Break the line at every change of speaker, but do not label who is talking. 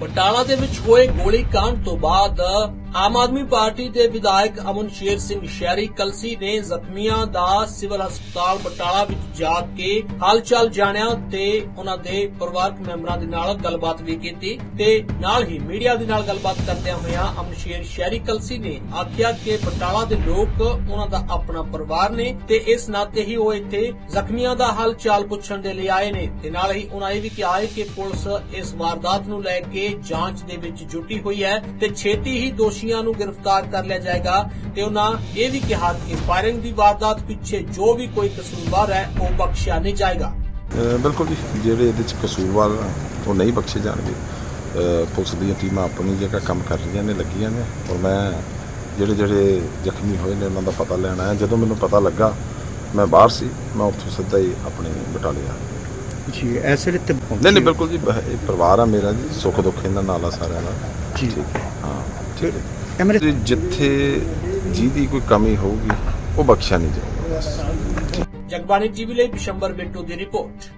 ਬਟਾਲਾ ਦੇ ਵਿੱਚ ਹੋਏ ਗੋਲੀकांड ਤੋਂ ਬਾਅਦ ਆਮ ਆਦਮੀ ਪਾਰਟੀ ਦੇ ਵਿਧਾਇਕ ਅਮਨ ਸ਼ੇਰ ਸਿੰਘ ਸ਼ਹਿਰੀ ਕਲਸੀ ਨੇ ਜ਼ਖਮੀਆਂ ਦਾ ਸਿਵਲ ਹਸਪਤਾਲ ਬਟਾਲਾ ਵਿੱਚ ਜਾ ਕੇ ਹਾਲਚਾਲ ਜਾਣਿਆ ਤੇ ਉਹਨਾਂ ਦੇ ਪਰਿਵਾਰਕ ਮੈਂਬਰਾਂ ਦੇ ਨਾਲ ਗੱਲਬਾਤ ਵੀ ਕੀਤੀ ਤੇ ਨਾਲ ਹੀ ਮੀਡੀਆ ਦੇ ਨਾਲ ਗੱਲਬਾਤ ਕਰਦਿਆਂ ਹੋਇਆਂ ਅਮਨ ਸ਼ੇਰ ਸ਼ਹਿਰੀ ਕਲਸੀ ਨੇ ਆਖਿਆ ਕਿ ਬਟਾਲਾ ਦੇ ਲੋਕ ਉਹਨਾਂ ਦਾ ਆਪਣਾ ਪਰਿਵਾਰ ਨੇ ਤੇ ਇਸ ਨਾਤੇ ਹੀ ਉਹ ਇੱਥੇ ਜ਼ਖਮੀਆਂ ਦਾ ਹਾਲ ਚਾਲ ਪੁੱਛਣ ਦੇ ਲਈ ਆਏ ਨੇ ਤੇ ਨਾਲ ਹੀ ਉਹਨਾਂ ਇਹ ਵੀ ਕਿਹਾ ਹੈ ਕਿ ਪੁਲਿਸ ਇਸ ਵਾਰਦਾਤ ਨੂੰ ਲੈ ਕੇ ਜਾਂਚ ਦੇ ਵਿੱਚ ਜੁਟੀ ਹੋਈ ਹੈ ਤੇ ਛੇਤੀ ਹੀ ਦੋਸ਼ੀ ਦੋਸ਼ੀਆਂ ਨੂੰ ਗ੍ਰਿਫਤਾਰ ਕਰ ਲਿਆ ਜਾਏਗਾ ਤੇ ਉਹਨਾਂ ਇਹ ਵੀ ਕਿਹਾ ਕਿ ਫਾਇਰਿੰਗ ਦੀ ਵਾਰਦਾਤ ਪਿੱਛੇ ਜੋ ਵੀ ਕੋਈ ਕਸੂਰਵਾਰ ਹੈ ਉਹ ਬਖਸ਼ਿਆ ਨਹੀਂ ਜਾਏਗਾ।
ਬਿਲਕੁਲ ਜੀ। ਜਿਹੜੇ ਇਹਦੇ ਚ ਕਸੂਰਵਾਰ ਉਹ ਨਹੀਂ ਬਖਸ਼ੇ ਜਾਣਗੇ। ਪੁਲਿਸ ਦੀਆਂ ਟੀਮਾਂ ਆਪਣੀ ਜਗ੍ਹਾ ਕੰਮ ਕਰ ਰਹੀਆਂ ਨੇ ਲੱਗੀਆਂ ਨੇ। ਔਰ ਮੈਂ ਜਿਹੜੇ ਜਿਹੜੇ ਜ਼ਖਮੀ ਹੋਏ ਨੇ ਉਹਨਾਂ ਦਾ ਪਤਾ ਲੈਣ ਆਇਆ। ਜਦੋਂ ਮੈਨੂੰ ਪਤਾ ਲੱਗਾ ਮੈਂ ਬਾਹਰ ਸੀ ਮੈਂ ਉੱਥੋਂ ਸਿੱਧਾ ਹੀ ਆਪਣੇ ਬਟਾਲੇ ਆ।
ਜੀ ਐਸੇ
ਨਹੀਂ ਨਹੀਂ ਬਿਲਕੁਲ ਜੀ ਇਹ ਪਰਿਵਾਰ ਆ ਮੇਰਾ ਜੀ ਸੁੱਖ ਦੁੱਖ ਇਹਨਾਂ ਨਾਲ ਆ ਸਾਰਿਆਂ ਦਾ
ਜੀ।
ਠੀਕ ਹੈ। ਹਾਂ ਠੀਕ ਹੈ।
ਐਮਰੇ
ਤੇ ਜਿੱਥੇ ਜਿਹਦੀ ਕੋਈ ਕਮੀ ਹੋਊਗੀ ਉਹ ਬਖਸ਼ਿਆ ਨਹੀਂ ਜਾਊਗਾ।
ਜਗਬਾਣੀ ਟੀਵੀ ਲਈ ਬਿਸ਼ੰਬਰ ਬਿੱਟੂ ਦੀ ਰਿਪੋਰਟ।